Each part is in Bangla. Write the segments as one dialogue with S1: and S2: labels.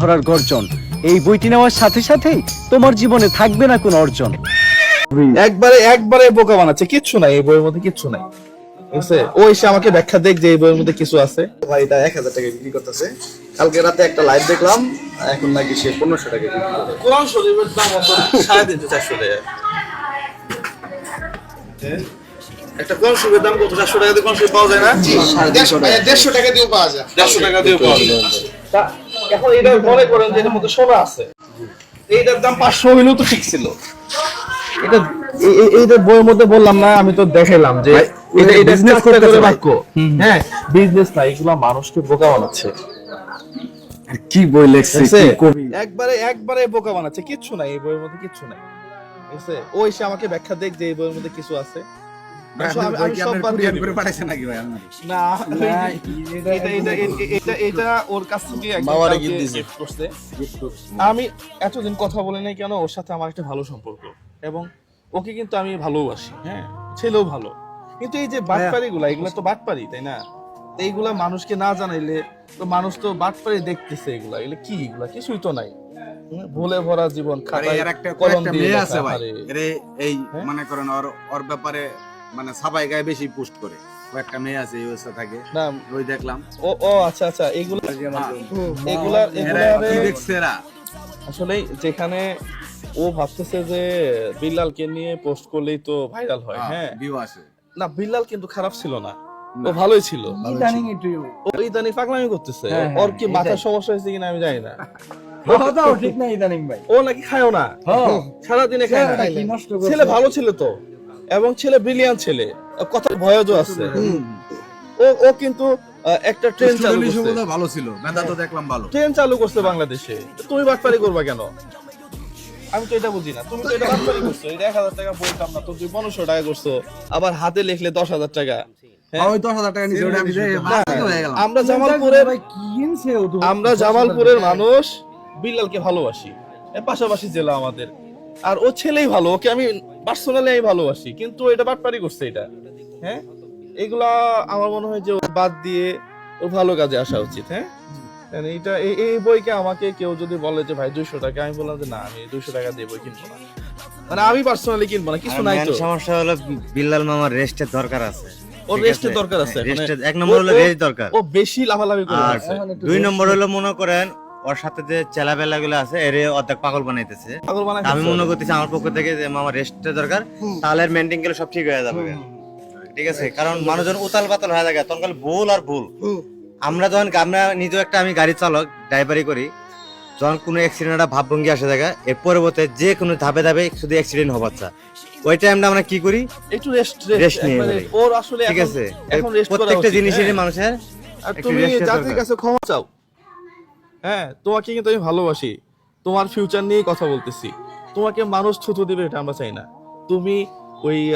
S1: ধরার গর্জন। এই বইটি নেওয়ার সাথে সাথেই তোমার জীবনে থাকবে না কোনো অর্জন।
S2: একবারে একবারে বোকা বানাচ্ছে কিচ্ছু নাই এই বইয়ের মধ্যে কিচ্ছু নাই। ও এসে আমাকে ব্যাখ্যা দেখ যে এই বইয়ের মধ্যে কিছু আছে।
S3: ভাই এটা এক হাজার টাকা বিক্রি করতেছে। কালকে রাতে একটা লাইভ দেখলাম এখন নাকি সে পনেরোশো টাকা বিক্রি করে।
S2: কোরআন শরীফের দাম কত সাড়ে তিনশো চারশো টাকা। একটা কোরআন শরীফের দাম কত? চারশো টাকা দিয়ে কোরআন শরীফ পাওয়া যায় না?
S3: দেড়শো টাকা দিয়েও পাওয়া যায়।
S2: দেড়শো টাকা দিয়ে পাওয়া যায়। এখন এটা মনে করেন যে এটার মধ্যে সোনা আছে। এইটার দাম পাঁচশো হইলেও তো ঠিক ছিল। এটা এইটা বইয়ের মধ্যে বললাম না আমি তো দেখাইলাম যে এটা বিজনেস করতে করে বাক্য। হ্যাঁ বিজনেস না এগুলো মানুষকে বোকা বানাচ্ছে।
S1: কি বই লেখছে কি কবি?
S2: একবারে একবারে বোকা বানাচ্ছে কিচ্ছু নাই এই বইয়ের মধ্যে কিচ্ছু নাই। ও এসে আমাকে ব্যাখ্যা দেখ যে এই বইয়ের মধ্যে কিছু আছে। আমি- এতদিন কথা বলি নাই কেন ওর সাথে আমার একটা ভালো সম্পর্ক। এবং ওকে কিন্তু আমি ভালোবাসি হ্যাঁ? ছেলেও ভালো। কিন্তু এই যে বাটপারি গুলা এগুলো তো বাটপারি তাই না? এইগুলা মানুষকে না জানাইলে তো মানুষ তো বাটপারি দেখতেছে এগুলা। এগুলো কি এগুলা? কিছুই তো নাই। ভুলে ভরা জীবন খাতায়
S4: একটা
S2: কলম দিয়ে
S4: আছে ভাই।
S2: আরে।
S4: এই
S2: হ্যাঁ?
S4: মনে করেন ওর ওর ব্যাপারে মানে সবাই গায়ে বেশি পোস্ট করে। কয়েকটা মেয়ে আছে ইউএসএ থাকে।
S2: না।
S4: ওই দেখলাম।
S2: ও ও আচ্ছা আচ্ছা এগুলো এগুলা
S4: এরা
S2: এগুলা
S4: কি দেখছে এরা?
S2: আসলে যেখানে ও ভাবতেছে যে বিল্লালকে নিয়ে পোস্ট করলেই তো ভাইরাল হয় হ্যাঁ
S4: ভিউ আসে।
S2: না বিল্লাল কিন্তু খারাপ ছিল না। ও ভালোই ছিল।
S1: ইদানিং একটু
S2: ও ইদানি পাগলামি করতেছে।
S1: হ্যাঁ,
S2: ওর কি
S1: হ্যাঁ,
S2: মাথার সমস্যা হয়েছে কিনা আমি জানি না।
S1: ঠিক না ইদানিং ভাই।
S2: ও নাকি খায়ও না?
S1: হ্যাঁ।
S2: সারাদিনে খায় না।
S1: কি নষ্ট করছে?
S2: ছেলে ভালো ছিল তো। এবং ছেলে ব্রিলিয়ান্ট ছেলে। কথা ভয়জও আছে। ও ও কিন্তু একটা ট্রেন চালু করছে।
S4: ভালো ছিল। মেধা তো দেখলাম ভালো।
S2: ট্রেন চালু করছে বাংলাদেশে। তুমি বাটপারি করবা কেন? আমি তো এটা বুঝি না। তুমি তো এটা বাটপারি করছ। এটা এক হাজার টাকা বলতাম না তো তুমি পনেরোশো টাকা করছ। আবার হাতে লিখলে দশ হাজার টাকা। হ্যাঁ?
S4: হয়ে
S2: আমরা জামালপুরের আমরা জামালপুরের মানুষ বিল্লালকে ভালোবাসি। পাশাপাশি জেলা আমাদের। আর ও ছেলেই ভালো ওকে আমি পার্সোনালি আমি ভালোবাসি কিন্তু এটা বাটপারি করছে এটা। হ্যাঁ? এগুলা আমার মনে হয় যে বাদ দিয়ে ও ভালো কাজে আসা উচিত হ্যাঁ? মানে এটা এই বইকে আমাকে কেউ যদি বলে যে ভাই দুইশো টাকা আমি বললাম যে না আমি দুইশো টাকা দিয়ে বই কিনবো না। মানে আমি পার্সোনালি কিনবো না কিছু নাই তো।
S5: সমস্যা হলো বিল্লাল মামার রেস্টের দরকার আছে।
S2: ওর রেস্টের দরকার আছে
S5: হ্যাঁ,
S2: মানে
S5: এক নম্বর হলো রেস্ট দরকার।
S2: ও বেশি লাভালাভি করে আছে।
S5: দুই নম্বর হলো মনে করেন ওর সাথে যে চেলাবেলা গুলো আছে এর অর্ধেক পাগল বানাইতেছে।
S2: পাগল
S5: আমি মনে করতেছি আমার পক্ষ থেকে যে মামার রেস্টের দরকার। তাহলে মেনটেন গেলে সব ঠিক হয়ে যাবে। ঠিক আছে? কারণ মানুষজন উতাল পাতাল হয়ে থাকে। তখন ভুল আর ভুল। আমরা যখন আমরা নিজেও একটা আমি গাড়ি চালক ড্রাইভারি করি। যখন কোনো অ্যাক্সিডেন্ট একটা ভাবভঙ্গি আসে থাকে এর পরবর্তী যে কোনো ধাপে ধাপে শুধু অ্যাক্সিডেন্ট হবার চা ওই টাইমটা আমরা কি করি?
S2: একটু রেস্ট
S5: রেস্ট নিয়ে
S2: একবারে ওর আসলে
S5: ঠিক আছে?
S2: এখন রেস্ট
S5: প্রত্যেকটা
S2: উচিত,
S5: জিনিসেরই
S2: হ্যাঁ।
S5: মানুষের
S2: তুমি
S5: দরকার।
S2: কাছে ক্ষমা চাও। হ্যাঁ তোমাকে কিন্তু আমি ভালোবাসি। তোমার ফিউচার নিয়ে কথা বলতেছি। তোমাকে মানুষ থুতু দিবে এটা আমরা চাই না। তুমি ওই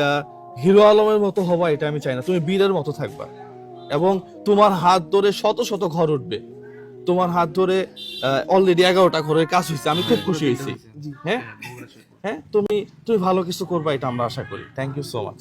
S2: হিরো আলমের মতো হবা এটা আমি চাই না। তুমি বীরের মতো থাকবা। এবং তোমার হাত ধরে শত শত ঘর উঠবে। তোমার হাত ধরে অলরেডি এগারোটা ঘরের কাজ হয়েছে। আমি খুব খুশি হয়েছি। হ্যাঁ? হ্যাঁ তুমি তুমি ভালো কিছু করবা এটা আমরা আশা করি। থ্যাংক ইউ সো মাচ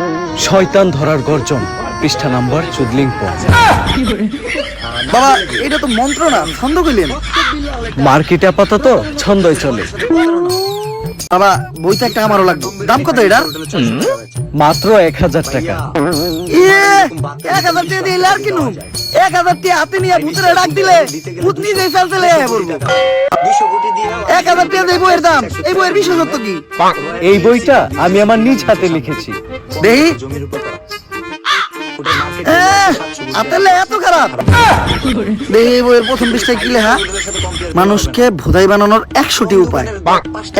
S1: শয়তান ধরার গর্জন। পৃষ্ঠা নাম্বার চুদলিং
S3: বাবা এটা তো মন্ত্র না ছন্দ কইলেন।
S1: মার্কেটে আপাতত ছন্দই চলে।
S3: বাবা বইটা একটা আমারও লাগবে। দাম কত এটার
S1: মাত্র এক হাজার টাকা।
S3: ইয়ে এক হাজার টাকা দিলে আর কিনু? এক হাজার টাকা হাতে নিয়ে ভূতের ডাক দিলে ভূত নিজেই চালতে লেগে এক হাজার টাকা এই বইয়ের দাম এই বইয়ের বিশেষত্ব কি?
S1: এই বইটা আমি আমার নিজ হাতে লিখেছি।
S3: দেখি। এত খারাপ। দেখি এই বইয়ের প্রথম পৃষ্ঠায় কি লেখা? মানুষকে ভোদাই বানানোর একশোটি উপায়।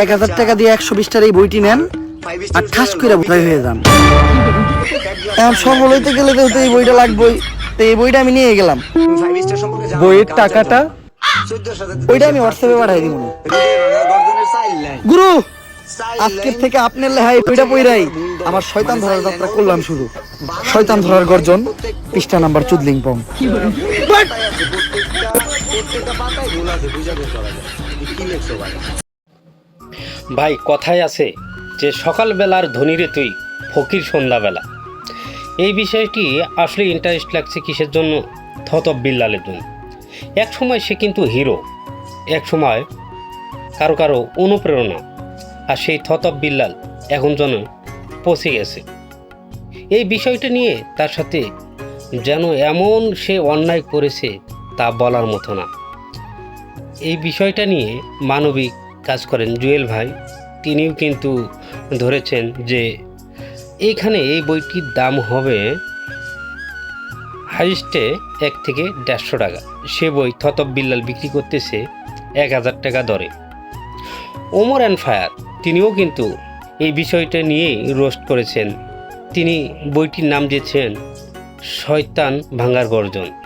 S3: এক হাজার টাকা দিয়ে একশো বিশটার এই বইটি নেন। আর ঠাস করে ভোদাই হয়ে যান। এখন সফল হইতে গেলে তো এই বইটা লাগবেই। তো এই বইটা আমি নিয়ে গেলাম।
S1: বইয়ের টাকাটা?
S3: ওইটা আমি হোয়াটসঅ্যাপে পাঠাই দিব। আজকের থেকে আপনার লেহাই বইটা পইরাই। আমার শয়তান ধরার যাত্রা করলাম শুরু শয়তান ধরার গর্জন পৃষ্ঠা নাম্বার চুদলিং পং।
S6: ভাই কথায় আছে যে সকালবেলার ধনীরে তুই ফকির সন্ধ্যাবেলা। এই বিষয়টি আসলে ইন্টারেস্ট লাগছে কিসের জন্য? থতব বিল্লালের জন্য এক সময় সে কিন্তু হিরো এক সময় কারও কারও অনুপ্রেরণা, আর সেই থতব বিল্লাল এখন যেন পচে গেছে। এই বিষয়টা নিয়ে তার সাথে যেন এমন সে অন্যায় করেছে তা বলার মতো না। এই বিষয়টা নিয়ে মানবিক কাজ করেন জুয়েল ভাই। তিনিও কিন্তু ধরেছেন যে এইখানে এই বইটির দাম হবে হাইস্টে এক থেকে দেড়শো টাকা। সে বই থতব বিল্লাল বিক্রি করতেছে এক হাজার টাকা দরে। ওমর অ্যান্ড ফায়ার, তিনিও কিন্তু এই বিষয়টা নিয়েই রোস্ট করেছেন। তিনি বইটির নাম দিয়েছেন, শয়তান ভাঙ্গার গর্জন।